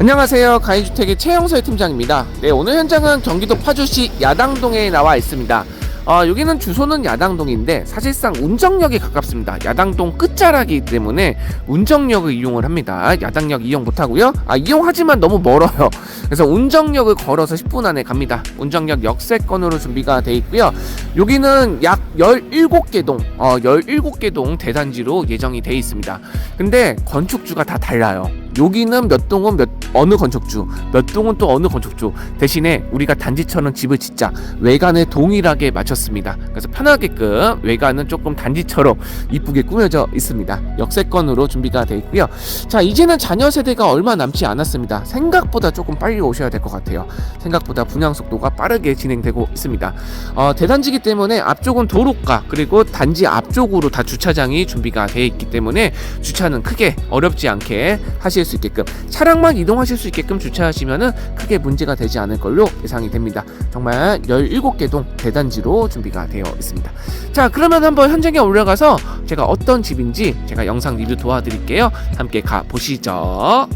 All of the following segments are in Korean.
안녕하세요. 가인주택의 최영서의 팀장입니다. 네, 오늘 현장은 경기도 파주시 야당동에 나와 있습니다. 어, 여기는 주소는 야당동인데 사실상 운정역에 가깝습니다. 야당동 끝자락이기 때문에 운정역을 이용을 합니다. 야당역 이용 못하고요. 아, 이용하지만 너무 멀어요. 그래서 운정역을 걸어서 10분 안에 갑니다. 운정역 역세권으로 준비가 돼 있고요. 여기는 약 17개 동, 어, 17개 동 대단지로 예정이 돼 있습니다. 근데 건축주가 다 달라요. 여기는 몇 동은 몇 어느 건축주, 몇 동은 또 어느 건축주. 대신에 우리가 단지처럼 집을 짓자 외관을 동일하게 맞췄습니다. 그래서 편하게끔 외관은 조금 단지처럼 이쁘게 꾸며져 있습니다. 역세권으로 준비가 돼 있고요. 자, 이제는 자녀 세대가 얼마 남지 않았습니다. 생각보다 조금 빨리 오셔야 될 것 같아요. 생각보다 분양 속도가 빠르게 진행되고 있습니다. 어, 대단지기 때문에 앞쪽은 도로가 그리고 단지 앞쪽으로 다 주차장이 준비가 되어 있기 때문에 주차는 크게 어렵지 않게 하실 수 있게끔 차량만 이동하실 수 있게끔 주차하시면은 크게 문제가 되지 않을 걸로 예상이 됩니다. 정말 17개 동 대단지로 준비가 되어 있습니다. 자, 그러면 한번 현장에 올라가서 제가 어떤 집인지 제가 영상 리뷰 도와드릴게요. 함께 가 보시죠.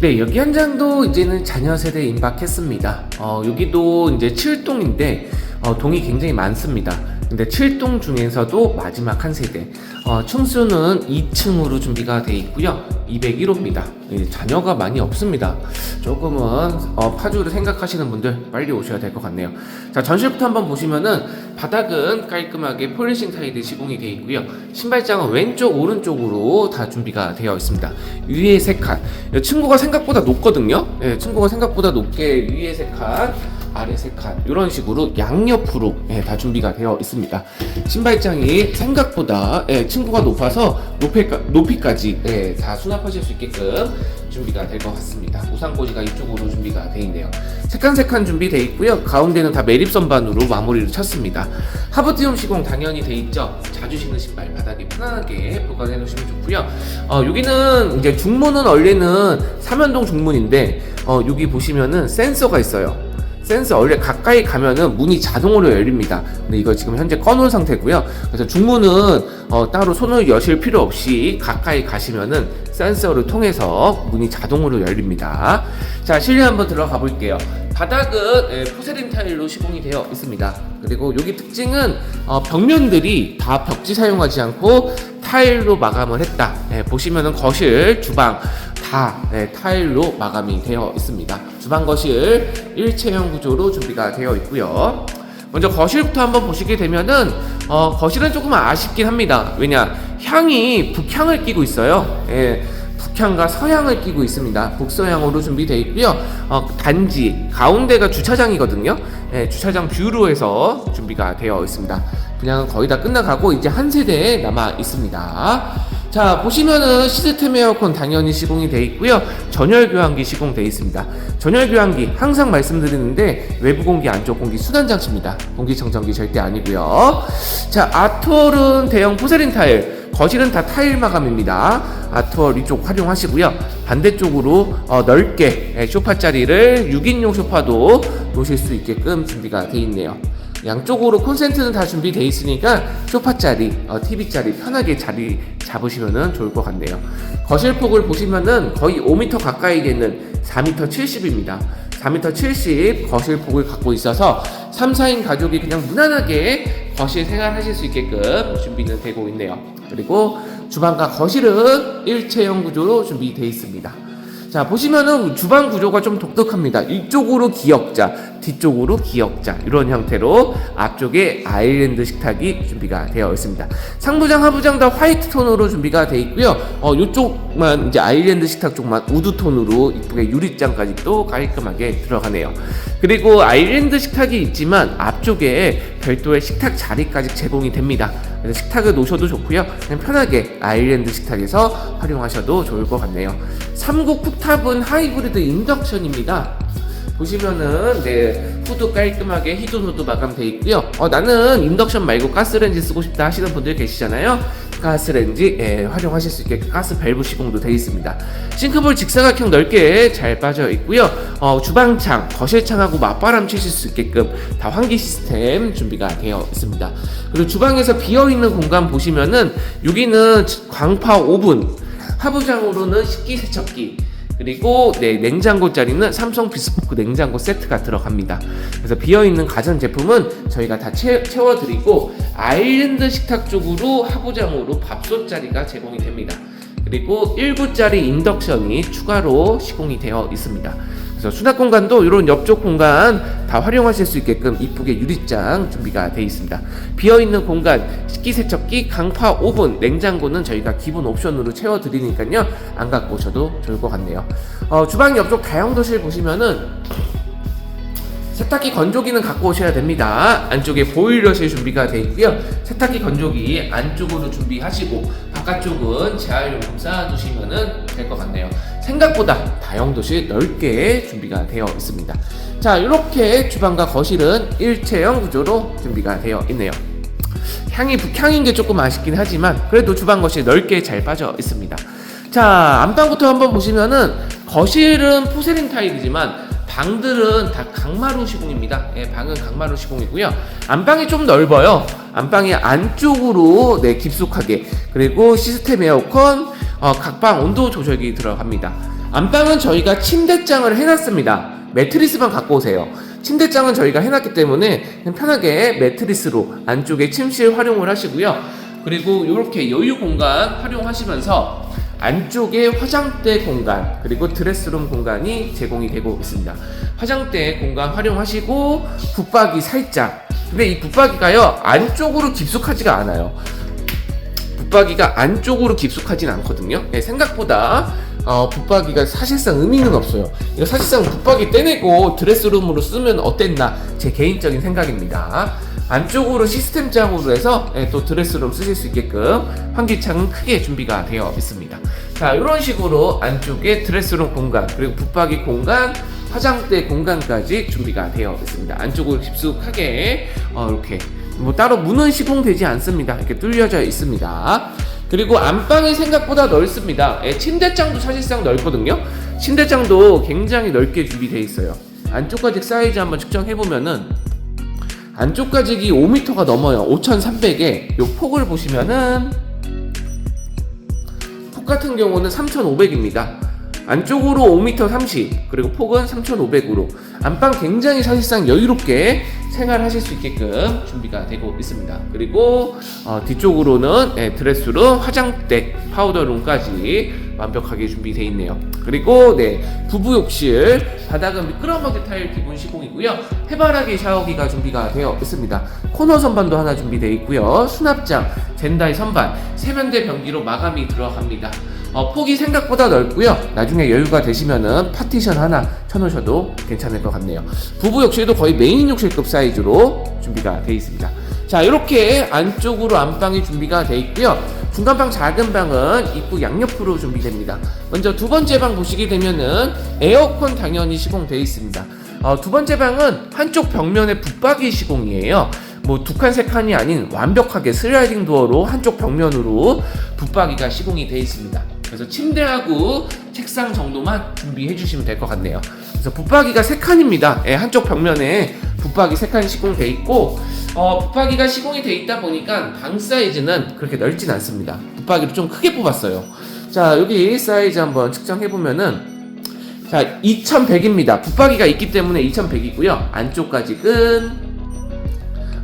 네, 여기 현장도 이제는 자녀 세대 임박했습니다. 어, 여기도 이제 7동인데 어, 동이 굉장히 많습니다. 근데 7동 중에서도 마지막 한 세대. 어, 층수는 2층으로 준비가 돼 있고요. 201호입니다. 자녀가 많이 없습니다. 조금은 어, 파주를 생각하시는 분들 빨리 오셔야 될 것 같네요. 자, 전실부터 한번 보시면은 바닥은 깔끔하게 폴리싱 타일이 시공이 되어 있고요. 신발장은 왼쪽 오른쪽으로 다 준비가 되어 있습니다. 위에 세 칸. 층고가 생각보다 높거든요. 예, 층고가 생각보다 높게 위에 세 칸. 아래 세 칸 이런 식으로 양옆으로 예, 다 준비가 되어 있습니다. 신발장이 생각보다 예, 층고가 높아서 높이까, 높이까지 예, 다 수납하실 수 있게끔 준비가 될 것 같습니다. 우산꽂이가 이쪽으로 준비가 되어 있네요. 색간색한 준비되어 있고요. 가운데는 다 매립선반으로 마무리를 쳤습니다. 하부티움 시공 당연히 돼 있죠. 자주 신는 신발 바닥에 편안하게 보관해 놓으시면 좋고요. 어, 여기는 이제 중문은 원래는 삼연동 중문인데 어, 여기 보시면은 센서가 있어요. 센서 원래 가까이 가면은 문이 자동으로 열립니다. 근데 이거 지금 현재 꺼놓은 상태고요. 그래서 중문은 어, 따로 손을 여실 필요 없이 가까이 가시면은 센서를 통해서 문이 자동으로 열립니다. 자 실내 한번 들어가 볼게요. 바닥은 예, 포세린 타일로 시공이 되어 있습니다. 그리고 여기 특징은 어, 벽면들이 다 벽지 사용하지 않고 타일로 마감을 했다. 예, 보시면은 거실, 주방 다 네, 타일로 마감이 되어 있습니다. 주방 거실 일체형 구조로 준비가 되어 있고요. 먼저 거실부터 한번 보시게 되면은 어, 거실은 조금 아쉽긴 합니다. 왜냐 향이 북향을 끼고 있어요. 예, 북향과 서향을 끼고 있습니다. 북서향으로 준비되어 있고요. 어, 단지 가운데가 주차장이거든요. 예, 주차장 뷰로 해서 준비가 되어 있습니다. 분양은 거의 다 끝나가고 이제 한 세대 남아 있습니다. 자 보시면은 시스템 에어컨 당연히 시공이 되어 있고요. 전열 교환기 시공되어 있습니다. 전열 교환기 항상 말씀드리는데 외부 공기 안쪽 공기 순환 장치입니다. 공기청정기 절대 아니고요. 자 아톨은 대형 포세린 타일. 거실은 다 타일 마감입니다. 아톨 이쪽 활용하시고요. 반대쪽으로 어, 넓게 예, 소파 자리를 6인용 소파도 놓으실 수 있게끔 준비가 되어 있네요 양쪽으로 콘센트는 다 준비되어 있으니까 소파 자리, 어, TV 자리 편하게 자리 잡으시면 좋을 것 같네요. 거실 폭을 보시면은 거의 5m 가까이 되는 4m 70입니다. 4m 70 거실 폭을 갖고 있어서 3, 4인 가족이 그냥 무난하게 거실 생활하실 수 있게끔 준비는 되고 있네요. 그리고 주방과 거실은 일체형 구조로 준비되어 있습니다. 자 보시면은 주방 구조가 좀 독특합니다. 이쪽으로 기역자, 뒤쪽으로 기역자 이런 형태로 앞쪽에 아일랜드 식탁이 준비가 되어 있습니다. 상부장, 하부장 다 화이트 톤으로 준비가 되어 있고요. 어 이쪽만 이제 아일랜드 식탁 쪽만 우드 톤으로 이쁘게 유리장까지 또 깔끔하게 들어가네요. 그리고 아일랜드 식탁이 있지만 앞쪽에 별도의 식탁 자리까지 제공이 됩니다. 그래서 식탁을 놓으셔도 좋고요. 그냥 편하게 아일랜드 식탁에서 활용하셔도 좋을 것 같네요. 3국 쿡탑은 하이브리드 인덕션입니다. 보시면은 네 후드 깔끔하게 히든 후드 마감돼 있고요. 어, 나는 인덕션 말고 가스렌지 쓰고 싶다 하시는 분들 계시잖아요. 가스렌지 예, 활용하실 수 있게 가스 밸브 시공도 되어 있습니다. 싱크볼 직사각형 넓게 잘 빠져 있고요. 어, 주방창, 거실창하고 맞바람 치실 수 있게끔 다 환기 시스템 준비가 되어 있습니다. 그리고 주방에서 비어 있는 공간 보시면은 여기는 광파 오븐, 하부장으로는 식기 세척기. 그리고 네, 냉장고 자리는 삼성 비스포크 냉장고 세트가 들어갑니다. 그래서 비어 있는 가전 제품은 저희가 다 채, 채워드리고 아일랜드 식탁 쪽으로 하부장으로 밥솥 자리가 제공이 됩니다. 그리고 1구짜리 인덕션이 추가로 시공이 되어 있습니다. 그래서 수납 공간도 이런 옆쪽 공간 다 활용하실 수 있게끔 이쁘게 유리장 준비가 되어 있습니다. 비어 있는 공간 식기세척기, 강파 오븐, 냉장고는 저희가 기본 옵션으로 채워 드리니까요 안 갖고 오셔도 좋을 것 같네요. 어, 주방 옆쪽 다용도실 보시면은 세탁기 건조기는 갖고 오셔야 됩니다. 안쪽에 보일러실 준비가 되어 있고요. 세탁기 건조기 안쪽으로 준비하시고 바깥쪽은 재활용품 쌓아두시면 될 것 같네요. 생각보다 다용도실 넓게 준비가 되어 있습니다. 자, 이렇게 주방과 거실은 일체형 구조로 준비가 되어 있네요. 향이 북향인 게 조금 아쉽긴 하지만 그래도 주방 거실 넓게 잘 빠져 있습니다. 자, 안방부터 한번 보시면은 거실은 포세린 타일이지만 방들은 다 강마루 시공입니다. 예, 방은 강마루 시공이고요. 안방이 좀 넓어요. 안방이 안쪽으로 네, 깊숙하게 그리고 시스템 에어컨, 어, 각방 온도 조절기 들어갑니다. 안방은 저희가 침대장을 해놨습니다. 매트리스만 갖고 오세요. 침대장은 저희가 해놨기 때문에 편하게 매트리스로 안쪽에 침실 활용을 하시고요. 그리고 이렇게 여유 공간 활용하시면서 안쪽에 화장대 공간 그리고 드레스룸 공간이 제공이 되고 있습니다. 화장대 공간 활용하시고 붙박이 살짝. 근데 이 붙박이가요 안쪽으로 깊숙하지가 않아요. 붙박이가 안쪽으로 깊숙하진 않거든요. 예, 생각보다 어, 붙박이가 사실상 의미는 없어요. 이거 사실상 붙박이 떼내고 드레스룸으로 쓰면 어땠나 제 개인적인 생각입니다. 안쪽으로 시스템장으로 해서 예, 또 드레스룸 쓰실 수 있게끔 환기창은 크게 준비가 되어 있습니다. 자, 이런 식으로 안쪽에 드레스룸 공간 그리고 붙박이 공간 화장대 공간까지 준비가 되어 있습니다. 안쪽으로 깊숙하게 어, 이렇게 뭐 따로 문은 시공되지 않습니다. 이렇게 뚫려져 있습니다. 그리고 안방이 생각보다 넓습니다. 예, 침대장도 사실상 넓거든요. 침대장도 굉장히 넓게 준비되어 있어요. 안쪽까지 사이즈 한번 측정해 보면은 안쪽까지 5m가 넘어요. 5,300에 요 폭을 보시면은 폭 같은 경우는 3,500입니다. 안쪽으로 5m 30 그리고 폭은 3,500으로 안방 굉장히 사실상 여유롭게 생활하실 수 있게끔 준비가 되고 있습니다. 그리고 어, 뒤쪽으로는 예, 드레스룸, 화장대, 파우더룸까지 완벽하게 준비되어 있네요. 그리고 네 부부 욕실 바닥은 미끄러먹이 타일 기본 시공이고요. 해바라기 샤워기가 준비가 되어 있습니다. 코너 선반도 하나 준비되어 있고요. 수납장, 젠다이 선반, 세면대 변기로 마감이 들어갑니다. 어, 폭이 생각보다 넓고요. 나중에 여유가 되시면은 파티션 하나 쳐놓으셔도 괜찮을 것 같네요. 부부 욕실도 거의 메인 욕실급 사이즈로 준비가 되어 있습니다. 자, 이렇게 안쪽으로 안방이 준비가 되어 있고요. 중간방 작은 방은 입구 양옆으로 준비됩니다. 먼저 두 번째 방 보시게 되면은 에어컨 당연히 시공되어 있습니다. 어, 두 번째 방은 한쪽 벽면에 붙박이 시공이에요. 뭐 두 칸 세 칸이 아닌 완벽하게 슬라이딩 도어로 한쪽 벽면으로 붙박이가 시공이 되어 있습니다. 그래서 침대하고 책상 정도만 준비해 주시면 될 것 같네요. 그래서 붙박이가 세 칸입니다. 예, 한쪽 벽면에 붙박이 세 칸이 시공돼 있고 어, 붙박이가 시공이 돼 있다 보니까 방 사이즈는 그렇게 넓진 않습니다. 붙박이를 좀 크게 뽑았어요. 자 여기 사이즈 한번 측정해 보면은 자 2100입니다. 붙박이가 있기 때문에 2100이고요. 안쪽까지 끈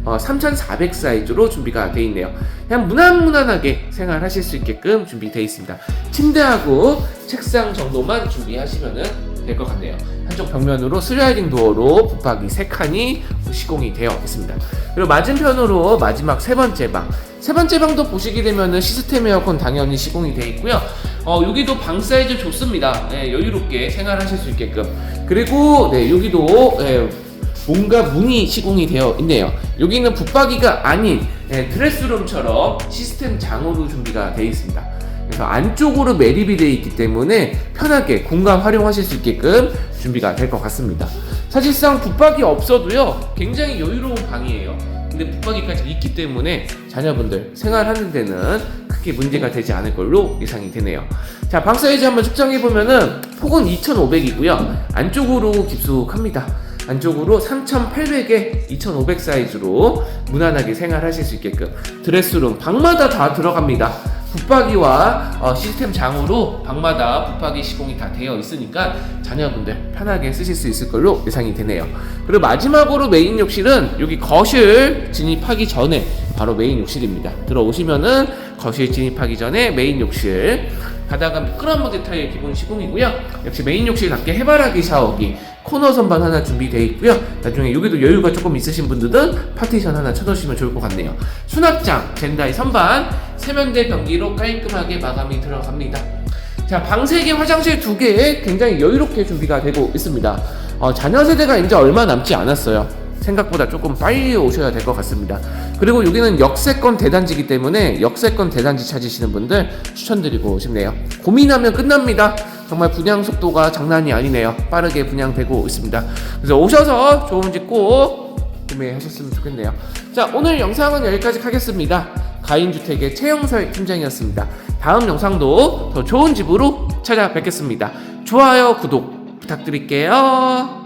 어, 3400 사이즈로 준비가 되어 있네요. 그냥 무난무난하게 생활하실 수 있게끔 준비되어 있습니다. 침대하고 책상 정도만 준비하시면 될 것 같네요. 한쪽 벽면으로 슬라이딩 도어로 붙박이 3칸이 시공이 되어 있습니다. 그리고 맞은편으로 마지막 세 번째 방. 세 번째 방도 보시게 되면은 시스템 에어컨 당연히 시공이 되어 있고요. 어, 여기도 방 사이즈 좋습니다. 예, 여유롭게 생활하실 수 있게끔. 그리고 네, 여기도 예, 뭔가 문이 시공이 되어 있네요. 여기는 붙박이가 아닌 예, 드레스룸처럼 시스템 장으로 준비가 되어 있습니다. 그래서 안쪽으로 매립이 되어 있기 때문에 편하게 공간 활용하실 수 있게끔 준비가 될 것 같습니다. 사실상 붙박이 없어도요, 굉장히 여유로운 방이에요. 근데 붙박이까지 있기 때문에 자녀분들 생활하는 데는 크게 문제가 되지 않을 걸로 예상이 되네요. 자, 방 사이즈 한번 측정해 보면은 폭은 2,500이고요. 안쪽으로 깊숙합니다. 안쪽으로 3,800에 2,500 사이즈로 무난하게 생활하실 수 있게끔 드레스룸 방마다 다 들어갑니다. 붙박이와 어, 시스템 장으로 방마다 붙박이 시공이 다 되어 있으니까 자녀분들 편하게 쓰실 수 있을 걸로 예상이 되네요. 그리고 마지막으로 메인 욕실은 여기 거실 진입하기 전에 바로 메인 욕실입니다. 들어오시면은 거실 진입하기 전에 메인 욕실 바닥은 미끄럼먼 디타일 기본 시공이고요. 역시 메인 욕실답게 해바라기 샤워기 코너 선반 하나 준비되어 있고요. 나중에 여기도 여유가 조금 있으신 분들은 파티션 하나 쳐놓으시면 좋을 것 같네요. 수납장, 젠다이 선반, 세면대 변기로 깔끔하게 마감이 들어갑니다. 자, 방 3개, 화장실 2개 굉장히 여유롭게 준비가 되고 있습니다. 어, 자녀 세대가 이제 얼마 남지 않았어요. 생각보다 조금 빨리 오셔야 될 것 같습니다. 그리고 여기는 역세권 대단지이기 때문에 역세권 대단지 찾으시는 분들 추천드리고 싶네요. 고민하면 끝납니다. 정말 분양 속도가 장난이 아니네요. 빠르게 분양되고 있습니다. 그래서 오셔서 좋은 집 꼭 구매하셨으면 좋겠네요. 자, 오늘 영상은 여기까지 하겠습니다. 가인주택의 최영설 팀장이었습니다. 다음 영상도 더 좋은 집으로 찾아뵙겠습니다. 좋아요, 구독 부탁드릴게요.